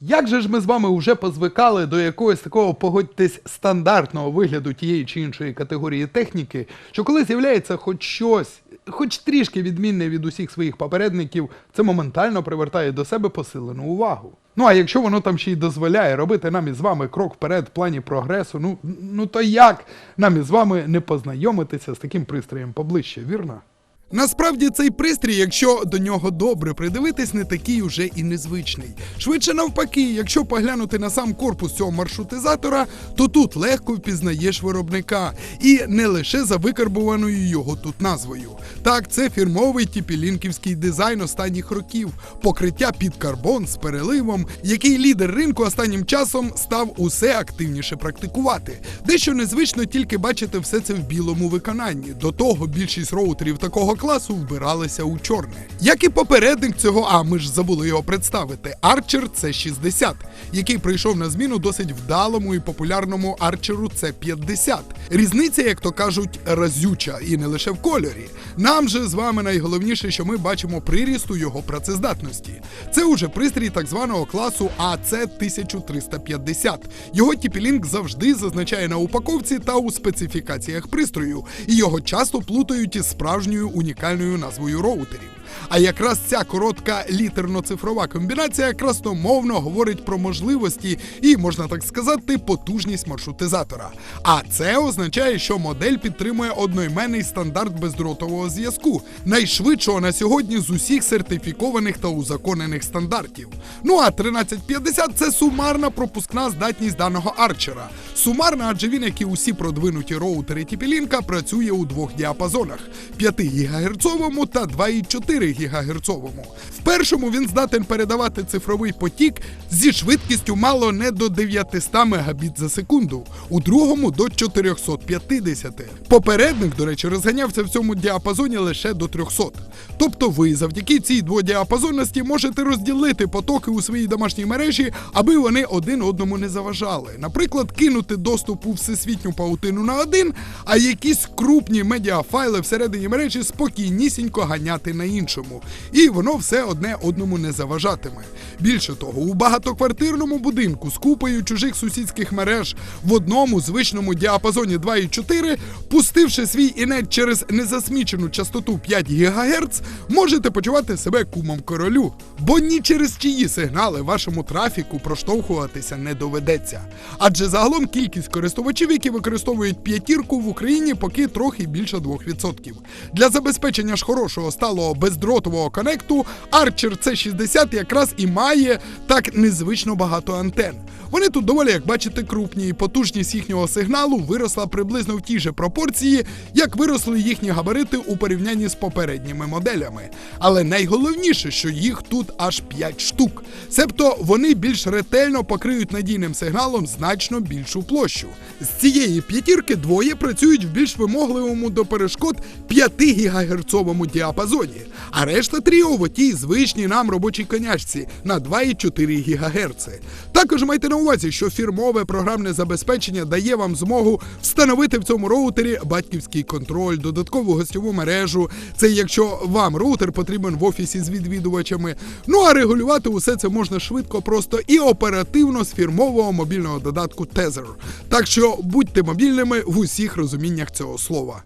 Як же ж ми з вами вже позвикали до якогось такого, погодьтесь, стандартного вигляду тієї чи іншої категорії техніки, що коли з'являється хоч щось, хоч трішки відмінне від усіх своїх попередників, це моментально привертає до себе посилену увагу. Ну а якщо воно там ще й дозволяє робити нам із вами крок вперед в плані прогресу, ну, ну то як нам із вами не познайомитися з таким пристроєм поближче, вірно? Насправді цей пристрій, якщо до нього добре придивитись, не такий уже і незвичний. Швидше навпаки, якщо поглянути на сам корпус цього маршрутизатора, то тут легко впізнаєш виробника, і не лише за викарбуваною його тут назвою. Так, це фірмовий тіпілінківський дизайн останніх років, покриття під карбон з переливом, який лідер ринку останнім часом став усе активніше практикувати. Дещо незвично тільки бачити все це в білому виконанні. До того більшість роутерів такого класу вбиралися у чорне. Як і попередник цього, а ми ж забули його представити, Archer C60, який прийшов на зміну досить вдалому і популярному Archer C50. Різниця, як то кажуть, разюча, і не лише в кольорі. Нам же з вами найголовніше, що ми бачимо приріст у його працездатності. Це уже пристрій так званого класу AC1350. Його TP-Link завжди зазначає на упаковці та у специфікаціях пристрою, і його часто плутають із справжньою унікальною назвою роутерів. А якраз ця коротка літерно-цифрова комбінація красномовно говорить про можливості і, можна так сказати, потужність маршрутизатора. А це означає, що модель підтримує одноіменний стандарт бездротового зв'язку, найшвидшого на сьогодні з усіх сертифікованих та узаконених стандартів. Ну а 1350 це сумарна пропускна здатність даного арчера. Сумарна, адже він, як і усі продвинуті роутери TP-Link, працює у двох діапазонах: 5 ГГц та 2,4 ГГц. В першому він здатен передавати цифровий потік зі швидкістю мало не до 900 Мбіт за секунду, у другому до 450. Попередник, до речі, розганявся в цьому діапазоні лише до 300. Тобто ви завдяки цій дводіапазонності можете розділити потоки у своїй домашній мережі, аби вони один одному не заважали. Наприклад, кинути доступ у всесвітню паутину на один, а якісь крупні медіафайли всередині мережі спокійнісінько ганяти на іншому. І воно все одне одному не заважатиме. Більше того, у багатоквартирному будинку з купою чужих сусідських мереж в одному звичному діапазоні 2,4, пустивши свій інет через незасмічену частоту 5 ГГц, можете почувати себе кумом королю. Бо ні через чиї сигнали вашому трафіку проштовхуватися не доведеться. Адже загалом кількість користувачів, які використовують п'ятірку в Україні, поки трохи більше 2%. Для забезпечення ж хорошого сталого бездротового конекту Archer C60 якраз і має так незвично багато антен. Вони тут доволі, як бачите, крупні, і потужність їхнього сигналу виросла приблизно в тій же пропорції, як виросли їхні габарити у порівнянні з попередніми моделями. Але найголовніше, що їх тут аж 5 штук. Себто вони більш ретельно покриють надійним сигналом значно більшу площу. З цієї п'ятірки двоє працюють в більш вимогливому до перешкод 5 ГГц діапазоні, а решта тріо в тій звичній нам робочій конячці на 2,4 ГГц. Також майте на увазі, що фірмове програмне забезпечення дає вам змогу встановити в цьому роутері батьківський контроль, додаткову гостьову мережу. Це якщо вам роутер потрібен в офісі з відвідувачами. Ну а регулювати усе це можна швидко, просто і оперативно з фірмового мобільного додатку Tether. Так що будьте мобільними в усіх розуміннях цього слова.